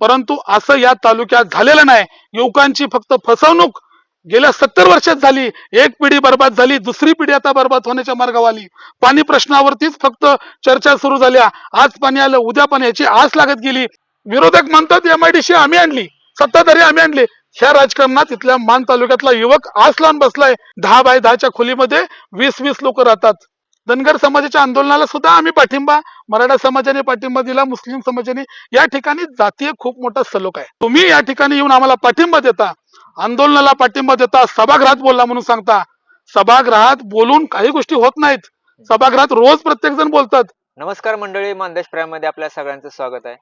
परंतु असं या तालुक्यात झालेलं नाही. युवकांची फक्त फसवणूक गेल्या सत्तर वर्षात झाली. एक पिढी बर्बाद झाली दुसरी पिढी आता बर्बाद होण्याच्या मार्गावर आली. पाणी प्रश्नावरतीच फक्त चर्चा सुरू झाल्या. आज पाणी आलं उद्या पाणी याची आस लागत गेली. विरोधक म्हणतात एमआयडीसी आम्ही आणली. सत्ताधारी आम्ही आणले. ह्या राजकारणात इथल्या मान तालुक्यातला युवक आस लावून बसलाय. दहा बाय दहाच्या खोलीमध्ये वीस वीस लोक राहतात. धनगर समाजाच्या आंदोलनाला सुद्धा आम्ही पाठिंबा मराठा समाजाने पाठिंबा दिला मुस्लिम समाजाने. या ठिकाणी जातीय खूप मोठा सलोख आहे. तुम्ही या ठिकाणी येऊन आम्हाला पाठिंबा देता आंदोलनाला पाठिंबा देता सभागृहात बोलला म्हणून सांगता. सभागृहात बोलून काही गोष्टी होत नाहीत. सभागृहात रोज प्रत्येक जण बोलतात. नमस्कार मंडळी मानदेश प्रायमध्ये आपल्या सगळ्यांचं स्वागत आहे.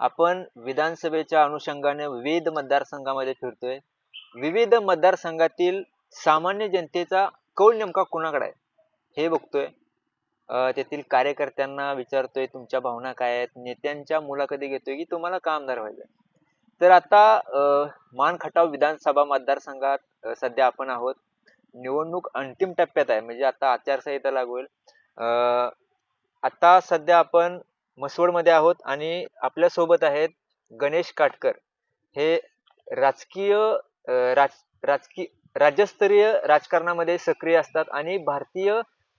आपण विधानसभेच्या अनुषंगाने विविध मतदारसंघामध्ये फिरतोय. विविध मतदारसंघातील सामान्य जनतेचा कौल नेमका कुणाकडे आहे? हे बघतोय. अं, तेथील कार्यकर्त्यांना विचारतोय तुमच्या भावना काय आहेत? नेत्यांच्या मुलाखती घेतोय की तुम्हाला का आमदार व्हायचंय? तर आता अं, मान खटाव विधानसभा मतदारसंघात सध्या आपण आहोत. निवडणूक अंतिम टप्प्यात आहे म्हणजे आता आचारसंहिता लागू होईल. अं, आता सध्या आपण मसवडमध्ये आहोत आणि आपल्यासोबत आहेत गणेश काटकर. हे राजकीय राज राजकीय राज्यस्तरीय राजकारणामध्ये सक्रिय असतात आणि भारतीय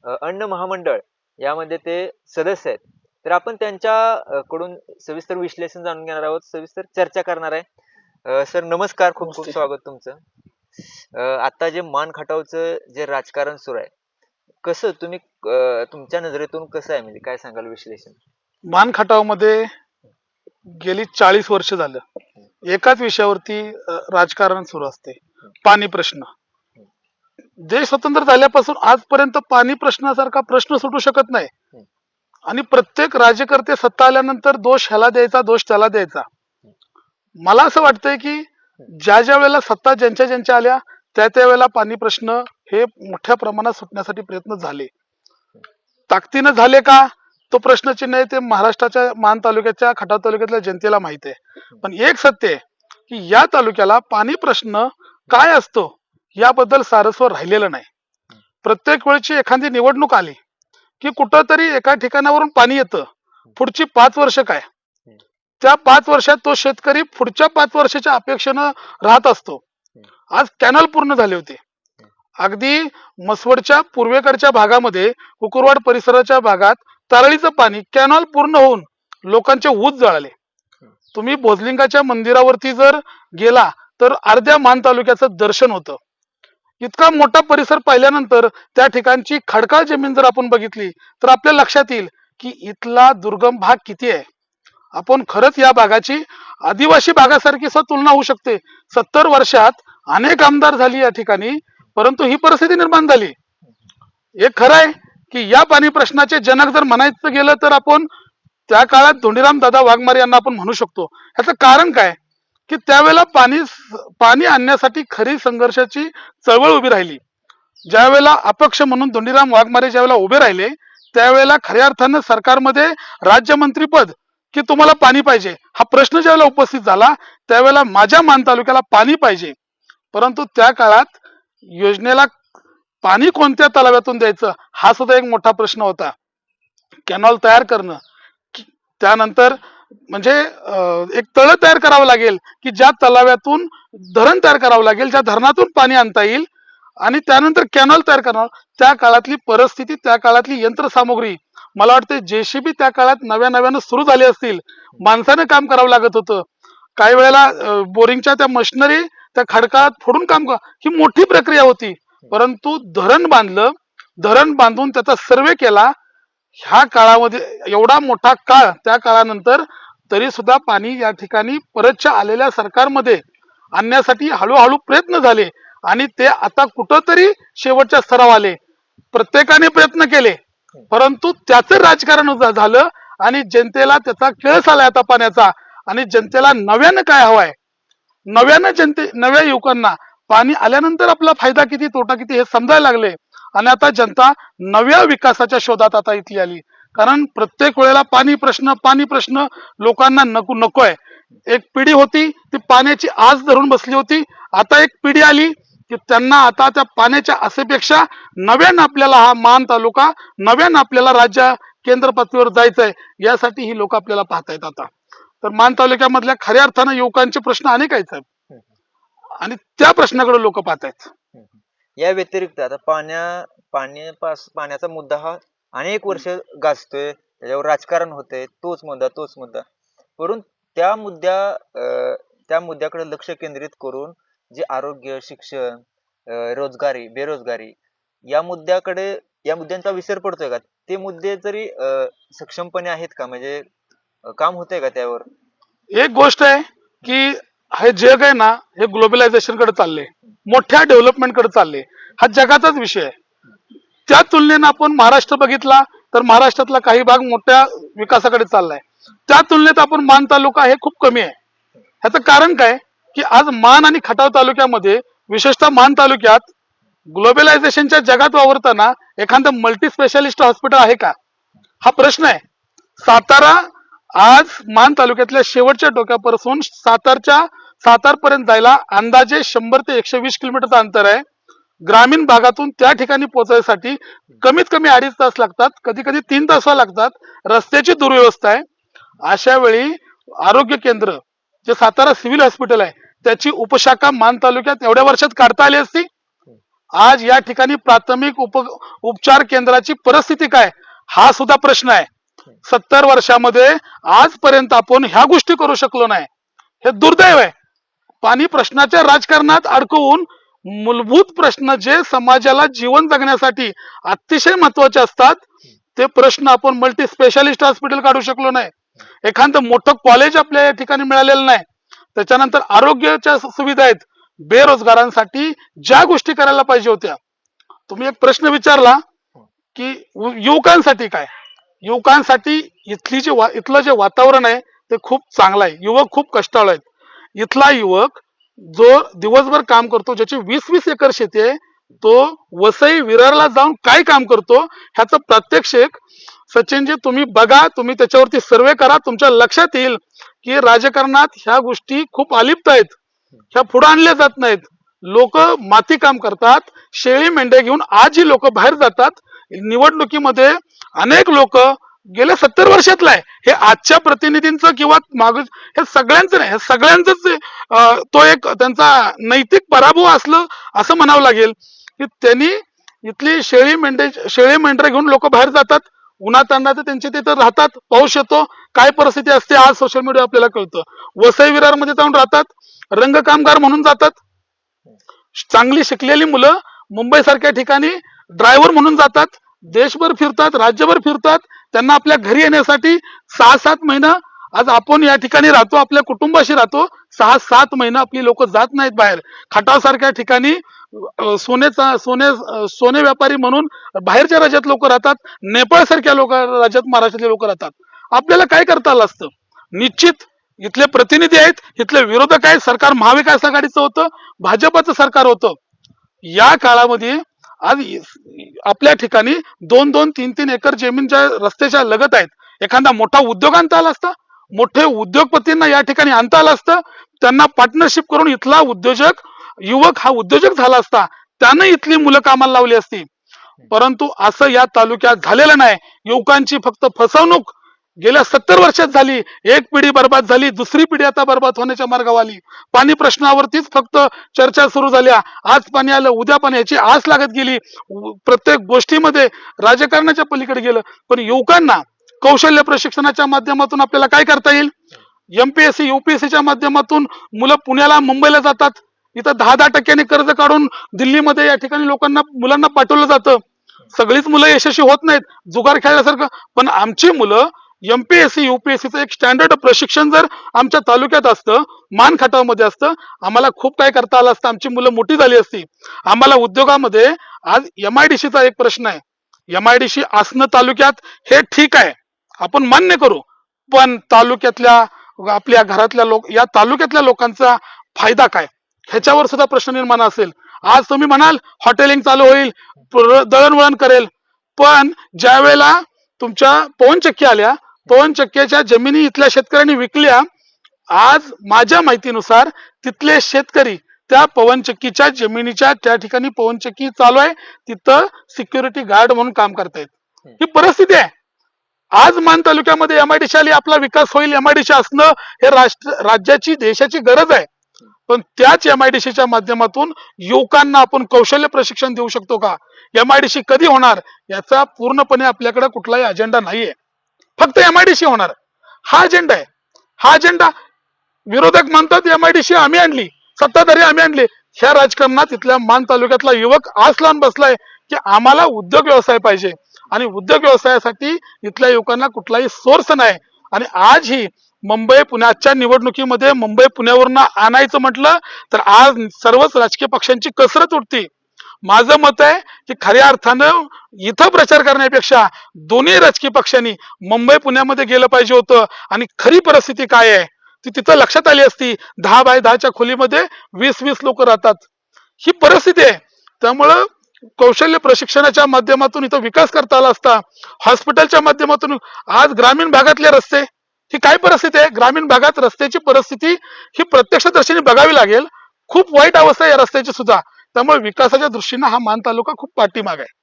अन्न महामंडळ यामध्ये ते सदस्य आहेत. तर आपण त्यांच्या अं, कडून सविस्तर विश्लेषण जाणून घेणार आहोत सविस्तर चर्चा करणार आहे. सर नमस्कार. खूप खूप. स्वागत तुमचं. अं, आता जे मान खटावचं जे राजकारण सुरू आहे कसं तुम्ही अं, तुमच्या नजरेतून कसं आहे? म्हणजे काय सांगाल विश्लेषण? मान खटावमध्ये गेली चाळीस वर्ष झालं. एकाच विषयावरती अ, राजकारण सुरू असते. पाणी प्रश्न. देश स्वतंत्र झाल्यापासून आजपर्यंत पाणी प्रश्नासारखा प्रश्न सुटू शकत नाही. आणि प्रत्येक राज्यकर्ते सत्ता आल्यानंतर दोष ह्याला द्यायचा दोष त्याला द्यायचा. मला असं वाटतंय की ज्या ज्या वेळेला सत्ता ज्यांच्या ज्यांच्या आल्या त्या त्या वेळेला पाणी प्रश्न हे मोठ्या प्रमाणात सुटण्यासाठी प्रयत्न झाले. ताकदीनं झाले का? तो प्रश्नचिन्ह आहे ते महाराष्ट्राच्या मान तालुक्याच्या खटाव तालुक्यातल्या जनतेला माहिती आहे. पण एक सत्य आहे की या तालुक्याला पाणी प्रश्न काय असतो? याबद्दल सारस्व राहिलेलं नाही. प्रत्येक वेळची एखादी निवडणूक आली की कुठंतरी एका ठिकाणावरून पाणी येतं. पुढची पाच वर्ष काय? त्या पाच वर्षात तो शेतकरी पुढच्या पाच वर्षाच्या अपेक्षेनं राहत असतो. आज कॅनल पूर्ण झाले होते. अगदी मसवडच्या पूर्वेकडच्या भागामध्ये कुकुरवाड परिसराच्या भागात तारळीचं पाणी कॅनॉल पूर्ण होऊन लोकांचे ऊस जळाले. तुम्ही भोजलिंगाच्या मंदिरावरती जर गेला तर अर्ध्या मान तालुक्याचं दर्शन होतं. इतका मोठा परिसर पाहिल्यानंतर त्या ठिकाणची खडकाळ जमीन जर आपण बघितली तर आपल्या लक्षात येईल की इथला दुर्गम भाग किती आहे. आपण खरंच या भागाची आदिवासी भागासारखी सुद्धा तुलना होऊ शकते. सत्तर वर्षात अनेक आमदार झाली या ठिकाणी परंतु ही परिस्थिती निर्माण झाली. एक खरं आहे की या पाणी प्रश्नाचे जनक जर म्हणायचं गेलं तर आपण त्या काळात धोंडीराम दादा वाघमारे यांना आपण म्हणू शकतो. ह्याचं कारण काय? की त्यावेळेला पाणी पाणी आणण्यासाठी खरी संघर्षाची चळवळ उभी राहिली. ज्यावेळेला अपक्ष म्हणून धोंडीराम वाघमारे ज्यावेळेला उभे राहिले त्यावेळेला खऱ्या अर्थानं सरकारमध्ये राज्यमंत्रीपद की तुम्हाला पाणी पाहिजे हा प्रश्न ज्यावेळेला उपस्थित झाला त्यावेळेला माझ्या मान तालुक्याला पाणी पाहिजे. परंतु त्या काळात योजनेला पाणी कोणत्या तलाव्यातून द्यायचं हा सुद्धा एक मोठा प्रश्न होता. कॅनॉल तयार करणं. त्यानंतर म्हणजे एक तळ तयार करावं लागेल की ज्या तलाव्यातून धरण तयार करावं लागेल ज्या धरणातून पाणी आणता येईल आणि त्यानंतर कॅनॉल तयार करणार. त्या काळातली परिस्थिती त्या काळातली यंत्रसामुग्री. मला वाटते जेसीबी त्या काळात नव्या नव्यानं सुरू झाले असतील. माणसानं काम करावं लागत होतं. काही वेळेला बोरिंगच्या त्या मशिनरी त्या खडकाळात फोडून काम ही मोठी प्रक्रिया होती. परंतु धरण बांधलं धरण बांधून त्याचा सर्वे केला. ह्या काळामध्ये एवढा मोठा काळ त्या काळानंतर तरी सुद्धा पाणी या ठिकाणी परतच्या आलेल्या सरकारमध्ये आणण्यासाठी हळूहळू प्रयत्न झाले आणि ते आता कुठंतरी शेवटच्या स्तरावर आले. प्रत्येकाने प्रयत्न केले परंतु त्याचं राजकारण झालं आणि जनतेला त्याचा केळस आलाय आता पाण्याचा आणि जनतेला नव्यानं काय हवाय? नव्यानं जनते नव्या युवकांना पाणी आल्यानंतर आपला फायदा किती तोटा किती हे समजायला लागले आणि आता जनता नव्या विकासाच्या शोधात आता इथली आली. कारण प्रत्येक वेळेला पाणी प्रश्न पाणी प्रश्न लोकांना नको नकोय. एक पिढी होती ती पाण्याची आस धरून बसली होती. आता एक पिढी आली की त्यांना आता त्या पाण्याच्या आसेपेक्षा नव्यानं आपल्याला हा मान तालुका नव्यानं आपल्याला राज्य केंद्र पातळीवर जायचंय यासाठी ही लोक आपल्याला पाहतायत आता. तर मान तालुक्यामधल्या खऱ्या अर्थानं युवकांचे प्रश्न अनेक आहेत साहेब. आणि त्या प्रश्नाकडे लोक पाहतायत. या व्यतिरिक्त आता पाण्या पाण्यापास पाण्याचा मुद्दा हा अनेक वर्ष गाजतोय त्याच्यावर राजकारण होतंय तोच मुद्दा तोच मुद्दा. परंतु त्या मुद्द्या अं, त्या मुद्द्याकडे लक्ष केंद्रित करून जे आरोग्य शिक्षण अं, रोजगारी बेरोजगारी या मुद्द्याकडे या मुद्द्यांचा विसर पडतोय का? ते मुद्दे जरी अं, सक्षमपणे आहेत का? म्हणजे काम होतंय का त्यावर? एक गोष्ट आहे की हे जग आहे ना हे ग्लोबलायझेशनकडे चालले मोठ्या डेव्हलपमेंटकडे चालले हा जगाचाच विषय आहे. त्या तुलनेनं आपण महाराष्ट्र बघितला तर महाराष्ट्रातला काही भाग मोठ्या विकासाकडे चाललाय. त्या तुलनेत आपण मान तालुका हे खूप कमी आहे. ह्याचं कारण काय? की आज मान आणि खटाव तालुक्यामध्ये विशेषतः मान तालुक्यात ग्लोबलायझेशनच्या जगात वावरताना एखादं मल्टी स्पेशालिस्ट हॉस्पिटल आहे का? हा प्रश्न आहे. सातारा आज मान तालुक्यातल्या शेवटच्या टोक्यापासून सातारच्या सातारपर्यंत जायला अंदाजे शंभर ते एकशे वीस किलोमीटरचं अंतर आहे. ग्रामीण भागातून त्या ठिकाणी पोहोचण्यासाठी कमीत कमी अडीच तास लागतात. कधी कधी तीन तास लागतात. रस्त्याची दुर्व्यवस्था आहे. अशा वेळी आरोग्य केंद्र जे सातारा सिव्हिल हॉस्पिटल आहे त्याची उपशाखा मान तालुक्यात एवढ्या वर्षात काढता आली असती? आज या ठिकाणी प्राथमिक उप उपचार केंद्राची परिस्थिती काय? हा सुद्धा प्रश्न आहे. सत्तर वर्षामध्ये आजपर्यंत आपण ह्या गोष्टी करू शकलो नाही. हे दुर्दैव आहे. पाणी प्रश्नाच्या राजकारणात अडकवून मूलभूत प्रश्न जे समाजाला जीवन जगण्यासाठी अतिशय महत्त्वाचे असतात ते प्रश्न आपण मल्टी स्पेशालिस्ट हॉस्पिटल काढू शकलो नाही. एखादं मोठं कॉलेज आपल्या या ठिकाणी मिळालेलं नाही. त्याच्यानंतर आरोग्याच्या सुविधा आहेत. बेरोजगारांसाठी ज्या गोष्टी करायला पाहिजे होत्या. तुम्ही एक प्रश्न विचारला की युवकांसाठी काय? युवकांसाठी इथली जे वा- इथलं जे वातावरण आहे ते खूप चांगलं आहे. युवक खूप कष्टाळू आहेत. इथला युवक जो दिवसभर काम करतो ज्याची वीस वीस एकर शेती आहे तो वसई विरारला जाऊन काय काम करतो ह्याचं प्रात्यक्षिक सचिनजी तुम्ही बघा तुम्ही त्याच्यावरती सर्वे करा तुमच्या लक्षात येईल की राजकारणात ह्या गोष्टी खूप अलिप्त आहेत. ह्या पुढे आणल्या जात नाहीत. लोक माती काम करतात शेळी मेंढ्या घेऊन आजही लोक बाहेर जातात. निवडणुकीमध्ये अनेक लोक गेल्या सत्तर वर्षातला आहे. हे आजच्या प्रतिनिधींचं किंवा माग हे सगळ्यांचं नाही हे तो एक त्यांचा नैतिक पराभव असलं असं म्हणावं लागेल की त्यांनी इथली शेळी मेंढे शेळी मेंढरे घेऊन लोक बाहेर जातात. उन्हात आणण्यात त्यांचे तिथे राहतात पाऊस येतो. काय परिस्थिती असते आज सोशल मीडिया आपल्याला कळतं. वसई विरारमध्ये जाऊन राहतात रंग कामगार म्हणून जातात. चांगली शिकलेली मुलं मुंबई सारख्या ठिकाणी ड्रायव्हर म्हणून जातात. देशभर फिरतात राज्यभर फिरतात. त्यांना आपल्या घरी येण्यासाठी सहा सात महिना आज आपण या ठिकाणी राहतो आपल्या कुटुंबाशी राहतो सहा सात महिना आपली लोक जात नाहीत बाहेर. खटावसारख्या ठिकाणी सोनेचा सोने सोने व्यापारी म्हणून बाहेरच्या राज्यात लोक राहतात नेपाळ सारख्या लोक राज्यात महाराष्ट्रातले लोक राहतात. आपल्याला काय करता आलं असतं? निश्चित इथले प्रतिनिधी आहेत इथले विरोधक आहेत सरकार महाविकास आघाडीचं होतं भाजपाचं सरकार होतं. या काळामध्ये आज आपल्या ठिकाणी दोन दोन तीन तीन एकर जमीनच्या रस्त्याच्या लगत आहेत. एखादा मोठा उद्योग आणता आला असता मोठे उद्योगपतींना या ठिकाणी आणता आलं असतं त्यांना पार्टनरशिप करून इथला उद्योजक युवक हा उद्योजक झाला असता त्यानं इथली मुलं कामाला लावली असती. परंतु असं या तालुक्यात झालेलं नाही. युवकांची फक्त फसवणूक गेल्या सत्तर वर्षात झाली. एक पिढी बर्बाद झाली दुसरी पिढी आता बर्बाद होण्याच्या मार्गावर आली. पाणी प्रश्नावरतीच फक्त चर्चा सुरू झाल्या. आज पाणी आलं उद्या पाणी याची आस लागत गेली. प्रत्येक गोष्टीमध्ये राजकारणाच्या पलीकडे गेलं. पण युवकांना कौशल्य प्रशिक्षणाच्या माध्यमातून आपल्याला काय करता येईल? एमपीएससी युपीएससीच्या माध्यमातून मुलं पुण्याला मुंबईला जातात. इथं दहा दहा टक्क्यांनी कर्ज काढून दिल्लीमध्ये या ठिकाणी लोकांना मुलांना पाठवलं जातं. सगळीच मुलं यशस्वी होत नाहीत. जुगार खेळल्यासारखं. पण आमची मुलं एमपीएससी युपीएससीचं एक स्टँडर्ड प्रशिक्षण जर आमच्या तालुक्यात असतं मानखटावमध्ये असतं आम्हाला खूप काय करता आलं असतं आमची मुलं मोठी झाली असती. आम्हाला उद्योगामध्ये आज एम आयडीसीचा एक प्रश्न आहे. एम आय डी सी आसनं तालुक्यात हे ठीक आहे. आपण मान्य करू. पण तालुक्यातल्या आपल्या घरातल्या लोक या तालुक्यातल्या लोकांचा फायदा काय? ह्याच्यावर सुद्धा प्रश्न निर्माण असेल. आज तुम्ही म्हणाल हॉटेलिंग चालू होईल दळणवळण करेल. पण ज्या वेळेला तुमच्या पवनचक्की आल्या पवनचक्क्याच्या जमिनी इथल्या शेतकऱ्यांनी विकल्या. आज माझ्या माहितीनुसार तिथले शेतकरी त्या पवनचक्कीच्या जमिनीच्या त्या ठिकाणी पवनचक्की चालू आहे. तिथं सिक्युरिटी गार्ड म्हणून काम करतायत. ही परिस्थिती आहे. आज मान तालुक्यामध्ये एमआयडीसी आली आपला विकास होईल. एमआयडीसी असणं हे राष्ट्र राज्याची देशाची गरज आहे. पण त्याच एमआयडीसीच्या माध्यमातून युवकांना आपण कौशल्य प्रशिक्षण देऊ शकतो का? एमआयडीसी कधी होणार? याचा पूर्णपणे आपल्याकडे कुठलाही अजेंडा नाहीये. फक्त एमआयडीसी होणार. हा अजेंडा आहे. हा अजेंडा विरोधक म्हणतात एमआयडीसी आम्ही आणली. सत्ताधारी आम्ही आणली. ह्या राजकारणात इथल्या मान तालुक्यातला युवक आस लावून बसलाय की आम्हाला उद्योग व्यवसाय पाहिजे. आणि उद्योग व्यवसायासाठी इथल्या युवकांना कुठलाही सोर्स नाही. आणि आज ही मुंबई पुण्याच्या निवडणुकीमध्ये मुंबई पुण्यावरून आणायचं म्हटलं तर आज सर्वच राजकीय पक्षांची कसरत उठती माझं मत आहे की खऱ्या अर्थानं इथं प्रचार करण्यापेक्षा दोन्ही राजकीय पक्षांनी मुंबई पुण्यामध्ये गेलं पाहिजे होतं. आणि खरी परिस्थिती काय आहे? ती तिथं लक्षात आली असती. दहा बाय दहाच्या खोलीमध्ये वीस वीस लोक राहतात. ही परिस्थिती आहे. त्यामुळं कौशल्य प्रशिक्षणाच्या माध्यमातून इथं विकास करता आला असता. हॉस्पिटलच्या माध्यमातून आज ग्रामीण भागातले रस्ते ही काय परिस्थिती आहे? ग्रामीण भागात रस्त्याची परिस्थिती ही प्रत्यक्षदर्शीने बघावी लागेल. खूप वाईट अवस्था आहे या रस्त्याची सुद्धा. त्यामुळे विकासाच्या दृष्टीनं हा मान तालुका खूप पाठीमाग आहे.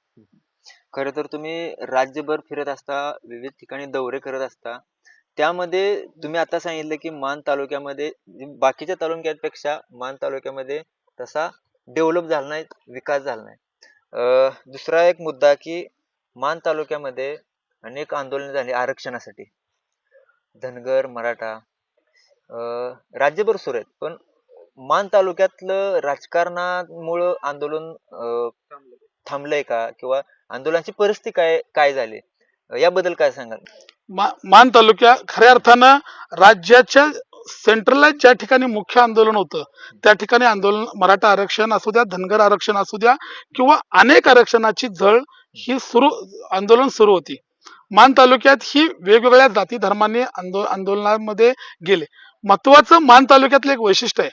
खर तर तुम्ही राज्यभर फिरत असता विविध ठिकाणी दौरे करत असता त्यामध्ये तुम्ही आता सांगितलं की मान तालुक्यामध्ये बाकीच्या तालुक्यांपेक्षा मान तालुक्यामध्ये तसा डेव्हलप झाला नाही विकास झाला नाही. दुसरा एक मुद्दा की मान तालुक्यामध्ये अनेक आंदोलन झाली आरक्षणासाठी. धनगर मराठा अं, राज्यभर सुरू आहेत पण मान तालुक्यातलं राजकारणामुळं आंदोलन अं, थांबलंय का? किंवा आंदोलनाची परिस्थिती काय काय झाली? याबद्दल काय सांगाल? मा- मान तालुक्या खऱ्या अर्थानं राज्याच्या सेंट्रलला ज्या ठिकाणी मुख्य आंदोलन होतं त्या ठिकाणी आंदोलन मराठा आरक्षण असू द्या धनगर आरक्षण असू द्या किंवा अनेक आरक्षणाची झळ ही सुरू आंदोलन सुरू होती. मान तालुक्यात ही वेगवेगळ्या जाती धर्माने आंदो आंदोलनामध्ये गेले. महत्वाचं मान तालुक्यातलं एक वैशिष्ट्य आहे.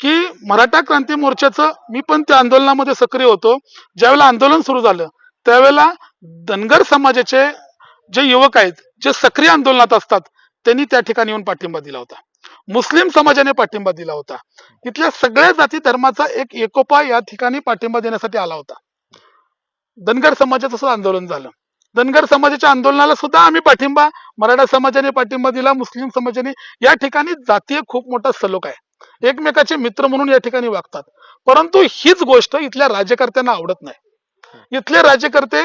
की मराठा क्रांती मोर्चाचं मी पण त्या आंदोलनामध्ये सक्रिय होतो. ज्यावेळेला आंदोलन सुरू झालं त्यावेळेला धनगर समाजाचे जे युवक आहेत जे सक्रिय आंदोलनात असतात त्यांनी त्या ठिकाणी येऊन पाठिंबा दिला होता. मुस्लिम समाजाने पाठिंबा दिला होता. तिथल्या सगळ्या जाती धर्माचा एक एकोपा या ठिकाणी पाठिंबा देण्यासाठी आला होता. धनगर समाजाचं सुद्धा आंदोलन झालं. धनगर समाजाच्या आंदोलनाला सुद्धा आम्ही पाठिंबा मराठा समाजाने पाठिंबा दिला मुस्लिम समाजाने. या ठिकाणी जातीय खूप मोठा सलोख आहे. एकमेकाचे मित्र म्हणून या ठिकाणी वागतात. परंतु हीच गोष्ट इथल्या राज्यकर्त्यांना आवडत नाही. इथले राज्यकर्ते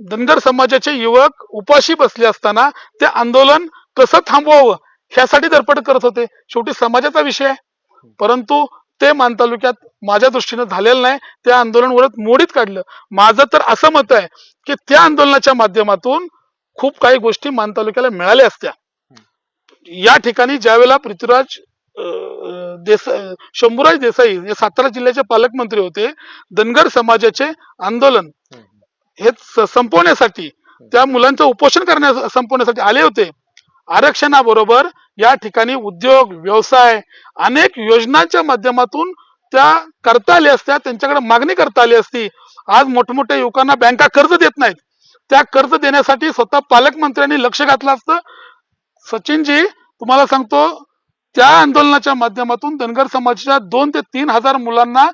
धनगर समाजाचे युवक उपाशी बसले असताना ते आंदोलन कसं थांबवावं ह्यासाठी धडपड करत होते. शेवटी समाजाचा विषय आहे. परंतु ते मान तालुक्यात माझ्या दृष्टीनं झालेलं नाही. ते आंदोलन उलट मोडीत काढलं. माझं तर असं मत आहे की त्या आंदोलनाच्या माध्यमातून खूप काही गोष्टी मान तालुक्याला मिळाल्या असत्या. या ठिकाणी ज्यावेळेला पृथ्वीराज देसाई शंभूराज देसाई हे सातारा जिल्ह्याचे पालकमंत्री होते. धनगर समाजाचे आंदोलन. हे संपवण्यासाठी त्या मुलांचं उपोषण करण्या संपवण्यासाठी आले होते. आरक्षणाबरोबर या ठिकाणी उद्योग व्यवसाय अनेक योजनांच्या माध्यमातून त्या करता आल्या असत्या त्यांच्याकडे मागणी करता आली असती. आज मोठमोठ्या युवकांना बँका कर्ज देत नाहीत. त्या कर्ज देण्यासाठी स्वतः पालकमंत्र्यांनी लक्ष घातलं असतं. सचिनजी तुम्हाला सांगतो त्या आंदोलनाच्या माध्यमातून धनगर समाजाच्या दोन ते तीन हजार मुलांना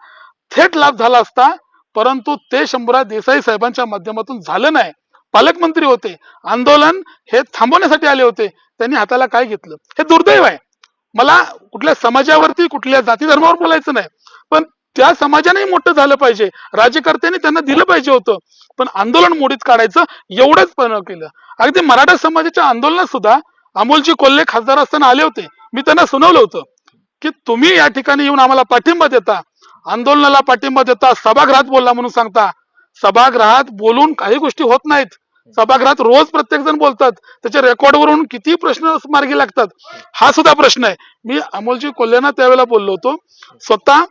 थेट लाभ झाला असता परंतु ते शंभूराज देसाई साहेबांच्या माध्यमातून झालं नाही. पालकमंत्री होते. आंदोलन हे थांबवण्यासाठी आले होते. त्यांनी हाताला काय घेतलं? हे दुर्दैव आहे. मला कुठल्या समाजावरती कुठल्या जाती धर्मावर बोलायचं नाही. पण त्या समाजानेही मोठं झालं पाहिजे. राज्यकर्त्यांनी त्यांना दिलं पाहिजे होतं. पण आंदोलन मोडीत काढायचं एवढंच पण केलं. अगदी मराठा समाजाच्या आंदोलनात सुद्धा अमोलजी कोल्हे खासदार असताना आले होते. मी त्यांना सुनावलं होतं की तुम्ही या ठिकाणी येऊन आम्हाला पाठिंबा देता आंदोलनाला पाठिंबा देता सभागृहात बोलला म्हणून सांगता. सभागृहात बोलून काही गोष्टी होत नाहीत. सभागृहात रोज प्रत्येक जण बोलतात. त्याच्या रेकॉर्डवरून किती प्रश्न मार्गी लागतात हा सुद्धा प्रश्न आहे. मी अमोलजी कोल्हेना त्यावेळेला बोललो होतो. स्वतः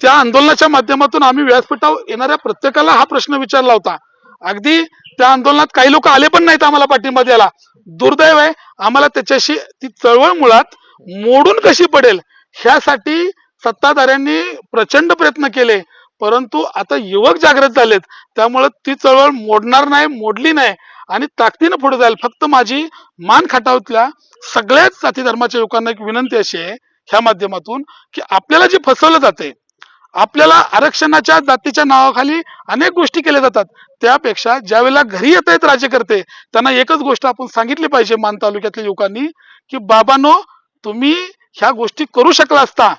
त्या आंदोलनाच्या माध्यमातून आम्ही व्यासपीठावर येणाऱ्या प्रत्येकाला हा प्रश्न विचारला होता. अगदी त्या आंदोलनात काही लोक आले पण नाहीत आम्हाला पाठिंबा द्यायला. दुर्दैव आहे. आम्हाला त्याच्याशी ती चळवळ मुळात मोडून कशी पडेल ह्यासाठी सत्ताधाऱ्यांनी प्रचंड प्रयत्न केले. परंतु आता युवक जागृत झालेत. त्यामुळे ती चळवळ मोडणार नाही मोडली नाही. आणि ताकदीनं पुढे जाईल. फक्त माझी मान खटावतल्या सगळ्याच जाती धर्माच्या युवकांना एक विनंती अशी आहे ह्या माध्यमातून की आपल्याला जे फसवलं जाते आपल्याला आरक्षणाच्या जातीच्या नावाखाली अनेक गोष्टी केल्या जातात. त्यापेक्षा ज्यावेळेला घरी येत आहेत राज्यकर्ते त्यांना एकच गोष्ट आपण सांगितली पाहिजे मान तालुक्यातल्या युवकांनी की बाबानो तुम्ही ह्या गोष्टी करू शकला असता.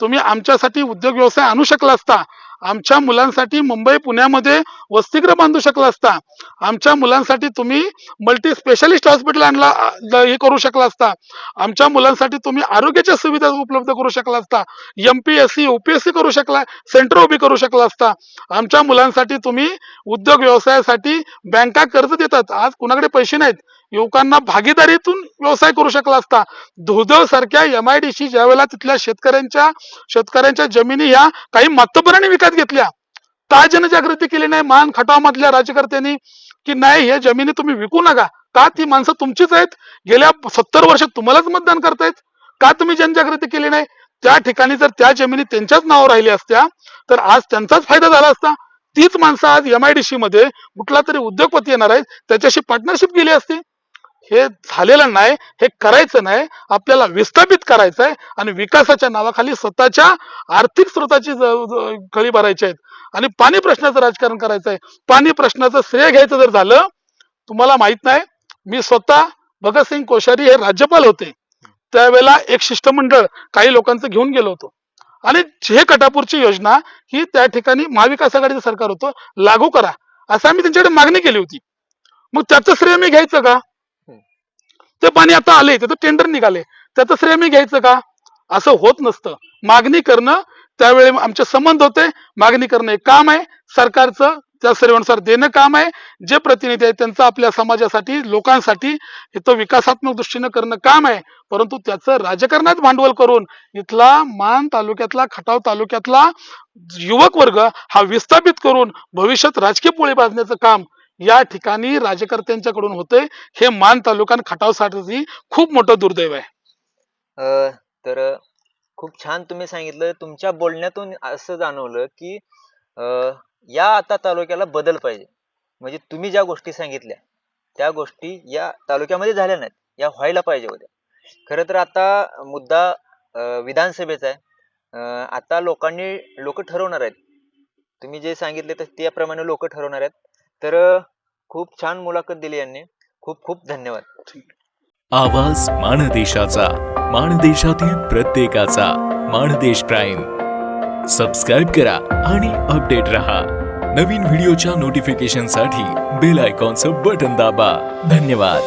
तुम्ही आमच्यासाठी उद्योग व्यवसाय आणू शकला असता. आमच्या मुलांसाठी मुंबई पुण्यामध्ये वसतिगृह बांधू शकला असता. आमच्या मुलांसाठी तुम्ही मल्टी स्पेशालिस्ट हॉस्पिटल आणला हे करू शकला असता. आमच्या मुलांसाठी तुम्ही आरोग्याच्या सुविधा उपलब्ध करू शकला असता. एमपीएससी युपीएससी करू शकला सेंटर उभी करू शकला असता. आमच्या मुलांसाठी तुम्ही उद्योग व्यवसायासाठी बँका कर्ज देतात. आज कुणाकडे पैसे नाहीत? युवकांना भागीदारीतून व्यवसाय करू शकला असता. धुळदळ सारख्या एम आय डी सी ज्या वेळेला तिथल्या शेतकऱ्यांच्या शेतकऱ्यांच्या जमिनी ह्या काही मातबरांनी विकत घेतल्या. का जनजागृती केली नाही मान खटावामधल्या राज्यकर्त्यांनी की नाही हे जमिनी तुम्ही विकू नका. का ती माणसं तुमचीच आहेत? गेल्या सत्तर वर्षात तुम्हालाच मतदान करतायत? का तुम्ही जनजागृती केली नाही? त्या ठिकाणी जर त्या जमिनी त्यांच्याच नावावर राहिल्या असत्या तर आज त्यांचाच फायदा झाला असता. तीच माणसं आज एमआयडीसी मध्ये कुठला तरी उद्योगपती येणार आहेत त्याच्याशी पार्टनरशिप केली असती. हे झालेलं नाही हे करायचं नाही आपल्याला विस्थापित करायचं आहे आणि विकासाच्या नावाखाली स्वतःच्या आर्थिक स्रोताची कळी भरायची आहेत. आणि पाणी प्रश्नाचं राजकारण करायचं आहे पाणी प्रश्नाचं श्रेय घ्यायचं जर झालं तुम्हाला माहीत नाही मी स्वतः भगतसिंग कोश्यारी हे राज्यपाल होते. त्यावेळेला एक शिष्टमंडळ काही लोकांचं घेऊन गेलो होतो. आणि हे कटापूरची योजना ही त्या ठिकाणी महाविकास आघाडीचं सरकार होतं लागू करा. असं आम्ही त्यांच्याकडे मागणी केली होती. मग त्याचं श्रेय मी घ्यायचं का? ते पाणी आता आले त्याचं टेंडर निघाले त्याचं श्रेय मी घ्यायचं का? असं होत नसतं. मागणी करणं त्यावेळी आमचे संबंध होते मागणी करणं एक काम आहे. सरकारचं त्या सर्वेनुसार देणं काम आहे. जे प्रतिनिधी आहेत त्यांचं आपल्या समाजासाठी लोकांसाठी इथं विकासात्मक दृष्टीनं करणं काम आहे. परंतु त्याचं राजकारणात भांडवल करून इथला मान तालुक्यातला खटाव तालुक्यातला युवक वर्ग हा विस्थापित करून भविष्यात राजकीय पोळी बांधण्याचं काम या ठिकाणी राज्यकर्त्यांच्याकडून होतंय हे मान तालुका आणि खटावसाठी खूप मोठं दुर्दैव आहे. तर खूप छान तुम्ही सांगितलं. तुमच्या बोलण्यातून असं जाणवलं की या आता तालुक्याला बदल पाहिजे. म्हणजे तुम्ही ज्या गोष्टी सांगितल्या त्या गोष्टी या तालुक्यामध्ये झाल्या नाहीत. या व्हायला पाहिजे होत्या. खरं तर आता मुद्दा विधानसभेचा आहे. आता लोकांनी लोक ठरवणार आहेत. तुम्ही जे सांगितले तर त्याप्रमाणे लोक ठरवणार आहेत. तर खूप छान मुलाखत दिली यांनी. खूप खूप धन्यवाद. आवाज माणदेशाचा माणदेशातील प्रत्येकाचा माणदेश प्राईम. सबस्क्राईब करा आणि अपडेट रहा. नवीन व्हिडिओच्या नोटिफिकेशनसाठी बेल आयकॉनचं बटन दाबा. धन्यवाद.